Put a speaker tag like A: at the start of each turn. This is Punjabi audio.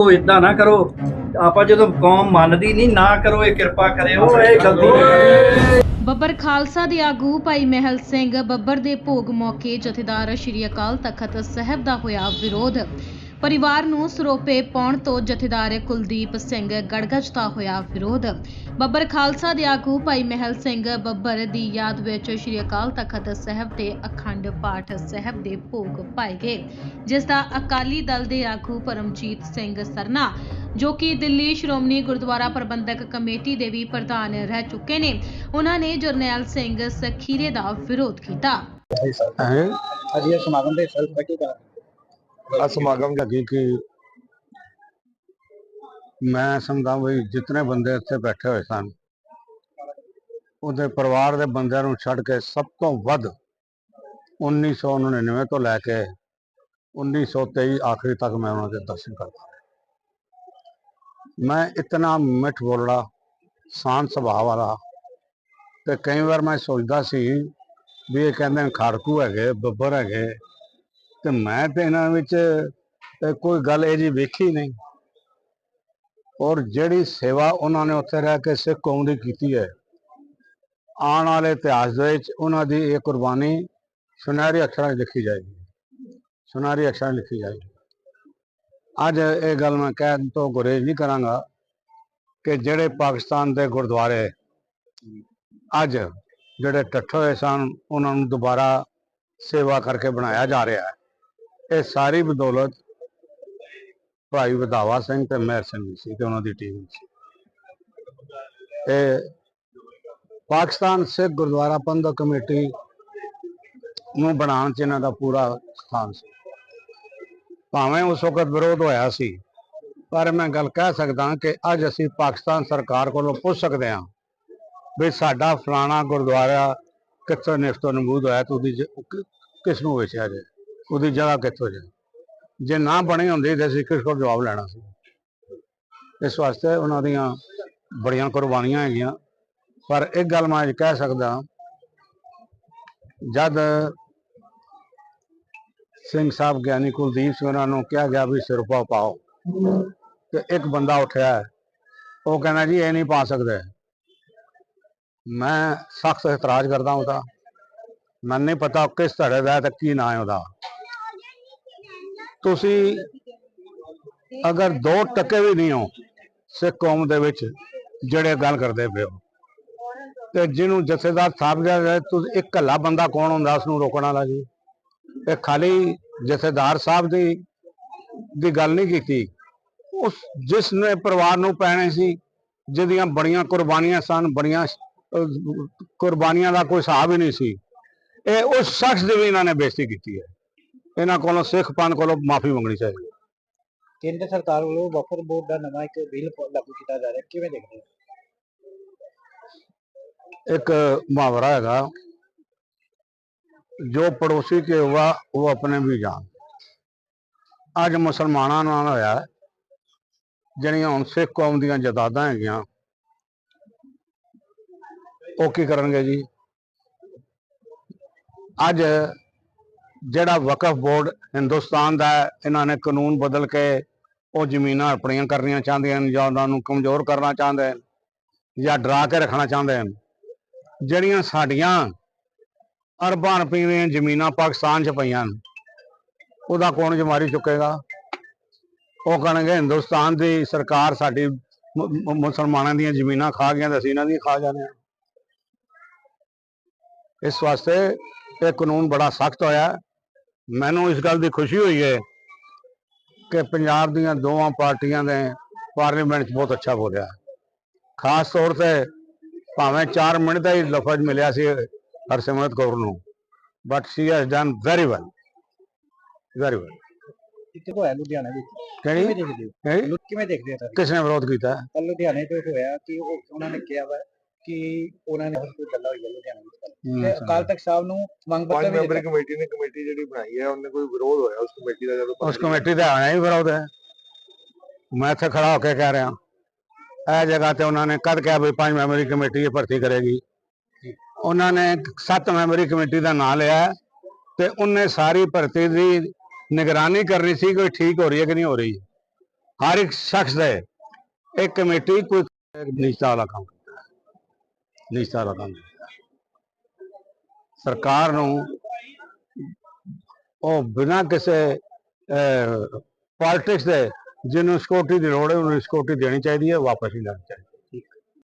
A: ਉਹ ਇਦਾਂ ਨਾ ਕਰੋ ਆਪਾਂ ਜਦੋਂ ਕੌਮ ਮੰਨਦੀ ਨਹੀਂ ਨਾ ਕਰੋ ਇਹ ਕਿਰਪਾ ਕਰਿਓ ਇਹ ਗਲਤੀ
B: ਬੱਬਰ ਖਾਲਸਾ ਦੇ ਆਗੂ ਭਾਈ ਮਹਿਲ ਸਿੰਘ ਬੱਬਰ ਦੇ ਭੋਗ ਮੌਕੇ ਜਥੇਦਾਰ ਸ਼੍ਰੀ ਅਕਾਲ ਤਖਤ ਸਾਹਿਬ ਦਾ ਹੋਇਆ ਵਿਰੋਧ। ਪਰਿਵਾਰ ਨੂੰ ਸਰੋਪੇ ਪਾਉਣ ਤੋਂ ਜਥੇਦਾਰ ਕੁਲਦੀਪ ਸਿੰਘ ਗੜਗੜ ਦਾ ਹੋਇਆ ਵਿਰੋਧ। ਬੱਬਰ ਖਾਲਸਾ ਦੇ ਆਗੂ ਭਾਈ ਮਹਿਲ ਸਿੰਘ ਬੱਬਰ ਦੀ ਯਾਦ ਵਿੱਚ ਸ਼੍ਰੀ ਅਕਾਲ ਤਖਤ ਸਾਹਿਬ ਤੇ ਅਖੰਡ ਪਾਠ ਸਾਹਿਬ ਦੇ ਭੋਗ ਪਾਏ ਗਏ ਜਿਸ ਦਾ ਅਕਾਲੀ ਦਲ ਦੇ ਆਗੂ ਪਰਮਜੀਤ ਸਿੰਘ ਸਰਨਾ ਜੋ ਕਿ ਦਿੱਲੀ ਸ਼੍ਰੋਮਣੀ ਗੁਰਦੁਆਰਾ ਪ੍ਰਬੰਧਕ ਕਮੇਟੀ ਦੇ ਵੀ ਪ੍ਰਧਾਨ ਰਹਿ ਚੁੱਕੇ ਨੇ ਉਹਨਾਂ ਨੇ ਜਰਨੈਲ ਸਿੰਘ ਸਖੀਰੇ ਦਾ ਵਿਰੋਧ ਕੀਤਾ।
C: ਹੈ
D: ਅੱਜ ਇਹ ਸਮਾਗਮ ਦੇ ਸੈਲਫ ਬੈਠੀ ਦਾ
C: ਆ ਸਮਾਗਮ ਲੱਗੀ ਕਿ ਮੈਂ ਸਮਝਦਾ ਵੀ ਜਿਤਨੇ ਬੰਦੇ ਇੱਥੇ ਬੈਠੇ ਹੋਏ ਸਨ, ਉਹਦੇ ਪਰਿਵਾਰ ਦੇ ਬੰਦਿਆਂ ਨੂੰ ਛੱਡ ਕੇ ਸਭ ਤੋਂ ਵੱਧ 1999 ਤੋਂ ਲੈ ਕੇ 1923 ਆਖਰੀ ਤੱਕ ਮੈਂ ਉਹਨਾਂ ਦੇ ਦਰਸ਼ਨ ਕਰਦਾ ਮੈਂ ਇਤਨਾ ਮਿੱਠ ਬੋਲੜਾ ਸ਼ਾਂਤ ਸੁਭਾਅ ਵਾਲਾ ਤੇ ਕਈ ਵਾਰ ਮੈਂ ਸੋਚਦਾ ਸੀ ਵੀ ਇਹ ਕਹਿੰਦੇ ਨੇ ਖਾੜਕੂ ਹੈਗੇ, ਬੱਬਰ ਹੈਗੇ ਤੇ ਮੈਂ ਤੇ ਇਹਨਾਂ ਵਿੱਚ ਕੋਈ ਗੱਲ ਇਹ ਜੀ ਵੇਖੀ ਨਹੀਂ। ਔਰ ਜਿਹੜੀ ਸੇਵਾ ਉਹਨਾਂ ਨੇ ਉੱਥੇ ਰਹਿ ਕੇ ਸਿੱਖ ਕੌਮ ਦੀ ਕੀਤੀ ਹੈ, ਆਉਣ ਵਾਲੇ ਇਤਿਹਾਸ ਦੇ ਵਿੱਚ ਉਹਨਾਂ ਦੀ ਇਹ ਕੁਰਬਾਨੀ ਸੁਨਹਿਰੀ ਅੱਖਰਾਂ 'ਚ ਲਿਖੀ ਜਾਏਗੀ। ਸੁਨਹਿਰੀ ਅੱਖਰਾਂ 'ਚ ਲਿਖੀ ਜਾਏਗੀ। ਅੱਜ ਇਹ ਗੱਲ ਮੈਂ ਕਹਿਣ ਤੋਂ ਗੁਰੇਜ਼ ਨਹੀਂ ਕਰਾਂਗਾ ਕਿ ਜਿਹੜੇ ਪਾਕਿਸਤਾਨ ਦੇ ਗੁਰਦੁਆਰੇ ਅੱਜ ਜਿਹੜੇ ਟੱਠੇ ਹੋਏ ਸਨ, ਉਹਨਾਂ ਨੂੰ ਦੁਬਾਰਾ ਸੇਵਾ ਕਰਕੇ ਬਣਾਇਆ ਜਾ ਰਿਹਾ ਹੈ। ਇਹ ਸਾਰੀ ਬਦੌਲਤ ਭਾਈ ਵਧਾਵਾ ਸਿੰਘ ਤੇ ਮਹਿਰ ਸਿੰਘ ਸੀ ਤੇ ਉਹਨਾਂ ਦੀ ਟੀਮ ਸੀ। ਇਹ ਪਾਕਿਸਤਾਨ ਸਿੱਖ ਗੁਰਦੁਆਰਾ ਪ੍ਰਬੰਧਕ ਕਮੇਟੀ ਨੂੰ ਬਣਾਉਣ 'ਚ ਇਹਨਾਂ ਦਾ ਪੂਰਾ ਸਥਾਨ ਸੀ। ਭਾਵੇਂ ਉਸ ਵਕਤ ਵਿਰੋਧ ਹੋਇਆ ਸੀ, ਪਰ ਮੈਂ ਗੱਲ ਕਹਿ ਸਕਦਾ ਕਿ ਅੱਜ ਅਸੀਂ ਪਾਕਿਸਤਾਨ ਸਰਕਾਰ ਕੋਲੋਂ ਪੁੱਛ ਸਕਦੇ ਹਾਂ ਵੀ ਸਾਡਾ ਫਲਾਣਾ ਗੁਰਦੁਆਰਾ ਕਿੱਥੋਂ ਨਿਫਤੋ ਨਮੂਦ ਹੋਇਆ ਤੇ ਉਹਦੀ ਕਿਸ ਨੂੰ ਵੇਚਿਆ ਜੇ ਉਹਦੀ ਜਗ੍ਹਾ ਕਿੱਥੋਂ ਜੇ? ਜੇ ਨਾ ਬਣੀ ਹੁੰਦੀ ਤੇ ਅਸੀਂ ਕਿਸ ਕੋਲ ਜਵਾਬ ਲੈਣਾ ਸੀ? ਇਸ ਵਾਸਤੇ ਉਹਨਾਂ ਦੀਆਂ ਬੜੀਆਂ ਕੁਰਬਾਨੀਆਂ ਹੈਗੀਆਂ। ਪਰ ਇੱਕ ਗੱਲ ਮੈਂ ਅੱਜ ਕਹਿ ਸਕਦਾ ਜਦ ਸਿੰਘ ਸਾਹਿਬ ਗਿਆਨੀ ਕੁਲਦੀਪ ਸਿੰਘ ਉਹਨਾਂ ਨੂੰ ਕਿਹਾ ਗਿਆ ਵੀ ਸਿਰਪਾ ਪਾਓ, ਤੇ ਇੱਕ ਬੰਦਾ ਉੱਠਿਆ ਉਹ ਕਹਿੰਦਾ ਜੀ, ਇਹ ਨਹੀਂ ਪਾ ਸਕਦੇ। ਮੈਂ ਸਖਤ ਇਤਰਾਜ਼ ਕਰਦਾ ਉਹਦਾ। ਮੈਨੂੰ ਨਹੀਂ ਪਤਾ ਕਿਸ ਧੜੇ ਦਾ ਤੇ ਕੀ ਨਾਂ ਹੈ ਉਹਦਾ। ਤੁਸੀਂ ਅਗਰ ਦੋ ਟੱਕੇ ਵੀ ਨਹੀਂ ਹੋ, ਸਿੱਖ ਕੌਮ ਦੇ ਵਿੱਚ ਜਿਹੜੇ ਗੱਲ ਕਰਦੇ ਪਏ ਹੋ, ਤੇ ਜਿਹਨੂੰ ਜਥੇਦਾਰ ਸਾਹਿਬ ਗਿਆ ਤੁਸੀਂ, ਇੱਕ ਕੱਲਾ ਬੰਦਾ ਕੌਣ ਹੁੰਦਾ ਉਸ ਨੂੰ ਰੋਕਣ ਵਾਲਾ ਜੀ? ਇਹ ਖਾਲੀ ਜਥੇਦਾਰ ਸਾਹਿਬ ਦੀ ਦੀ ਗੱਲ ਨਹੀਂ ਕੀਤੀ। ਉਸ, ਜਿਸ ਨੇ ਪਰਿਵਾਰ ਨੂੰ ਪੈਣੇ ਸੀ, ਜਿਹਦੀਆਂ ਬੜੀਆਂ ਕੁਰਬਾਨੀਆਂ ਸਨ, ਬੜੀਆਂ ਕੁਰਬਾਨੀਆਂ ਦਾ ਕੋਈ ਹਿਸਾਬ ਹੀ ਨਹੀਂ ਸੀ, ਇਹ ਉਸ ਸ਼ਖਸ ਦੀ ਵੀ ਇਹਨਾਂ ਨੇ ਬੇਇੱਜ਼ਤੀ ਕੀਤੀ ਹੈ। ਇਹਨਾਂ ਕੋਲੋਂ ਸਿੱਖ ਪੰਥ ਕੋਲੋਂ ਮਾਫੀ ਮੰਗਣੀ ਚਾਹੀਦੀ ਹੈ।
D: ਕੇਂਦਰ ਸਰਕਾਰ ਵੱਲੋਂ ਵਕਫ ਬੋਰਡ ਦਾ ਨਵਾਂ ਇੱਕ ਬਿੱਲ ਲਾਗੂ ਕੀਤਾ ਜਾ ਰਿਹਾ। ਕਿਵੇਂ ਦੇਖਦੇ ਹੋ?
C: ਇੱਕ ਮੁਹਾਵਰਾ ਹੈਗਾ ਜੋ ਪੜੋਸੀ ਕੇ ਹੁਆ ਉਹ ਆਪਣੇ ਵੀ ਜਾਣ। ਅੱਜ ਮੁਸਲਮਾਨਾਂ ਨਾਲ ਹੋਇਆ ਜਿਹੜੀਆਂ ਹੁਣ ਸਿੱਖ ਕੌਮ ਦੀਆਂ ਜਦਾਦਾਂ ਹੈਗੀਆਂ ਉਹ ਕੀ ਕਰਨਗੇ ਜੀ? ਅੱਜ ਜਿਹੜਾ ਵਕਫ ਬੋਰਡ ਹਿੰਦੁਸਤਾਨ ਦਾ ਹੈ, ਇਹਨਾਂ ਨੇ ਕਾਨੂੰਨ ਬਦਲ ਕੇ ਉਹ ਜ਼ਮੀਨਾਂ ਆਪਣੀਆਂ ਕਰਨੀਆਂ ਚਾਹੁੰਦੇ ਹਨ ਜਾਂ ਉਹਨਾਂ ਨੂੰ ਕਮਜ਼ੋਰ ਕਰਨਾ ਚਾਹੁੰਦੇ ਹਨ ਜਾਂ ਡਰਾ ਕੇ ਰੱਖਣਾ ਚਾਹੁੰਦੇ ਹਨ। ਜਿਹੜੀਆਂ ਸਾਡੀਆਂ ਅਰਬਾਂ ਰੁਪਏ ਦੀਆਂ ਜ਼ਮੀਨਾਂ ਪਾਕਿਸਤਾਨ 'ਚ ਪਈਆਂ ਹਨ ਉਹਦਾ ਕੌਣ ਜਮਾਰੀ ਚੁੱਕੇਗਾ? ਉਹ ਕਹਿਣਗੇ ਹਿੰਦੁਸਤਾਨ ਦੀ ਸਰਕਾਰ ਸਾਡੀ ਮੁਸਲਮਾਨਾਂ ਦੀਆਂ ਜ਼ਮੀਨਾਂ ਖਾ ਗਈਆਂ ਤੇ ਅਸੀਂ ਇਹਨਾਂ ਦੀਆਂ ਖਾ ਜਾਂਦੇ ਹਾਂ। ਇਸ ਵਾਸਤੇ ਇਹ ਕਾਨੂੰਨ ਬੜਾ ਸਖਤ ਹੋਇਆ। ਮੈਨੂੰ ਇਸ ਗੱਲ ਦੀ ਖੁਸ਼ੀ ਹੋਈ ਹੈ ਕਿ ਪੰਜਾਬ ਦੀਆਂ ਦੋਵਾਂ ਪਾਰਟੀਆਂ ਨੇ ਪਾਰਲੀਮੈਂਟ 'ਚ ਬਹੁਤ ਅੱਛਾ ਬੋਲਿਆ। ਖਾਸ ਤੌਰ ਤੇ ਭਾਵੇਂ 4 ਮਿੰਟ ਦਾ ਹੀ ਲਫ਼ਜ਼ ਮਿਲਿਆ ਸੀ ਹਰਸਿਮਰਤ ਕੌਰ ਨੂੰ but she has done very well very well
D: ਕਿੱਥੇ ਹੋਇਆ ਲੁਧਿਆਣਾ ਵਿੱਚ?
C: ਕਿਹੜੀ?
D: ਕਿਵੇਂ ਦੇਖਦੇ ਹੋ?
C: ਕਿਸ ਨੇ ਵਿਰੋਧ ਕੀਤਾ?
D: ਲੁਧਿਆਣੇ ਤੋਂ ਹੋਇਆ ਕਿ ਉਹ ਉਹਨਾਂ ਨੇ ਕਿਹਾ ਵਾ ਕਿ ਉਹਨਾਂ ਨੇ ਹੋਰ ਕੋਈ ਗੱਲਾਂ ਹੋਈ ਹੈ ਲੁਧਿਆਣਾ ਵਿੱਚ। ਤੇ ਅਕਾਲ ਤਖਤ ਸਾਹਿਬ ਨੂੰ ਮੰਗ
E: ਪੰਜ
D: ਪੱਤਰ ਵੀ
E: ਮੈਂਬਰੀ
D: ਦਿੱਤਾ।
E: ਕਮੇਟੀ ਨੇ ਕਮੇਟੀ ਜਿਹੜੀ ਬਣਾਈ ਹੈ ਉਹਨੇ ਕੋਈ ਵਿਰੋਧ ਹੋਇਆ ਉਸ ਕਮੇਟੀ ਦਾ ਜਦੋਂ
C: ਉਸ ਕਮੇਟੀ ਦਾ ਆਣਾ ਹੀ ਵਿਰੋਧ ਹੈ। ਮੈਂ ਇੱਥੇ ਖੜਾ ਹੋ ਕੇ ਕਹਿ ਰਿਹਾ। ਇਹ ਜਗ੍ਹਾ ਤੇ ਉਹਨਾਂ ਨੇ ਕਦ ਕਿਹਾ ਵੀ ਪੰਜ ਮੈਂਬਰੀ ਕਮੇਟੀ ਇਹ ਭਰਤੀ ਕਰੇਗੀ? ਉਹਨਾਂ ਨੇ ਸੱਤ ਮੈਂਬਰੀ ਕਮੇਟੀ ਦਾ ਨਾਂ ਲਿਆ ਹੈ ਤੇ ਉਹਨੇ ਸਾਰੀ ਭਰਤੀ ਦੀ ਨਿਗਰਾਨੀ ਕਰਨੀ ਸੀ ਕੋਈ ਠੀਕ ਹੋ ਰਹੀ ਹੈ ਕਿ ਨਹੀਂ ਹੋ ਰਹੀ। ਹਰ ਇੱਕ ਸ਼ਖਸ ਦੇ ਇਹ ਕਮੇਟੀ ਕੋਈ ਨਿਸ਼ਚਾ ਵਾਲਾ ਕੰਮ ਕਰਦਾ ਹੈ ਨਿਸ਼ਚਾ ਸਰਕਾਰ ਨੂੰ ਉਹ ਬਿਨਾਂ ਕਿਸੇ ਪੋਲਿਟਿਕਸ ਦੇ ਜਿਹਨੂੰ ਸਿਕਿਉਰਿਟੀ ਦੀ ਲੋੜ ਹੈ, ਉਹਨੂੰ ਸਿਕਿਉਰਿਟੀ ਦੇਣੀ ਚਾਹੀਦੀ ਹੈ ਵਾਪਸ ਹੀ ਲੈਣੀ ਚਾਹੀਦੀ।